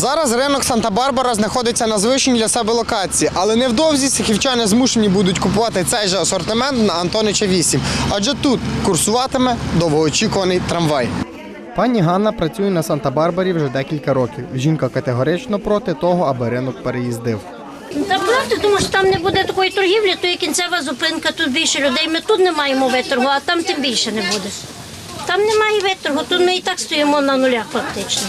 Зараз ринок Санта-Барбара знаходиться на звичній для себе локації, але невдовзі сихівчани змушені будуть купувати цей же асортимент на Антонича 8, адже тут курсуватиме довгоочікуваний трамвай. Пані Ганна працює на Санта-Барбарі вже декілька років. Жінка категорично проти того, аби ринок переїздив. Та правда, тому що там не буде такої торгівлі, то є кінцева зупинка, тут більше людей. Ми тут не маємо виторгу, а там тим більше не буде. Там немає виторгу, тут ми і так стоїмо на нулях фактично.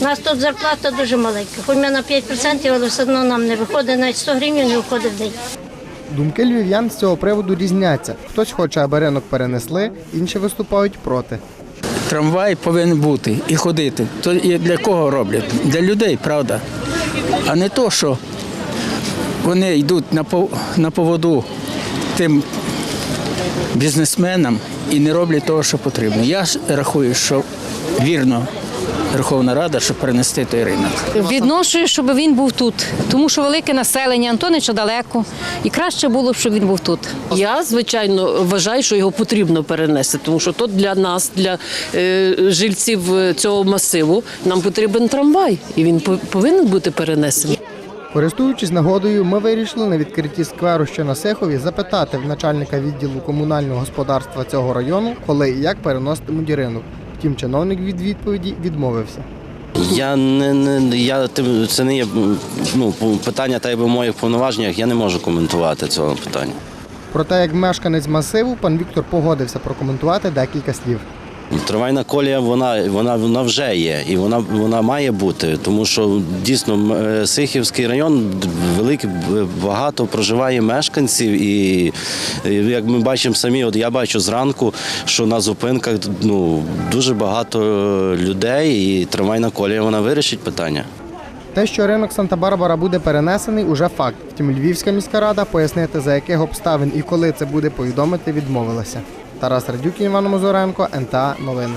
У нас тут зарплата дуже маленька. Хоч ми на 5%, але все одно нам не виходить, навіть 100 гривень не виходить в день. Думки львів'ян з цього приводу різняться. Хтось хоче, аби ринок перенесли, інші виступають проти. Трамвай повинен бути і ходити. То і для кого роблять? Для людей, правда. А не то, що вони йдуть на поводу тим бізнесменам і не роблять того, що потрібно. Я ж рахую, що вірно Верховна Рада, щоб перенести той ринок. Відношую, щоб він був тут, тому що велике населення, Антонича далеко, і краще було б, щоб він був тут. Я звичайно вважаю, що його потрібно перенести, тому що тут для нас, для е, жильців е, цього масиву, нам потрібен трамвай, і він по- повинен бути перенесений. Користуючись нагодою, ми вирішили на відкритті скверу, що на Сихові, запитати в начальника відділу комунального господарства цього району, коли і як переноситимуть ринок. Втім, чиновник від відповіді відмовився. Я не, не я це не є ну питання та й в моїх повноваженнях. Я не можу коментувати цього питання. Проте, як мешканець масиву, пан Віктор погодився прокоментувати декілька слів. Трамвайна колія вона, вона, вона вже є і вона, вона має бути, тому що дійсно е, Сихівський район великий, багато проживає мешканців, і, і як ми бачимо самі, от я бачу зранку, що на зупинках ну, дуже багато людей, і трамвайна колія вона вирішить питання. Те, що ринок Санта-Барбара буде перенесений, уже факт. Втім, Львівська міська рада пояснити, за яких обставин і коли це буде повідомити, відмовилася. Тарас Радюкін, Іван Мозоренко, НТА Новини.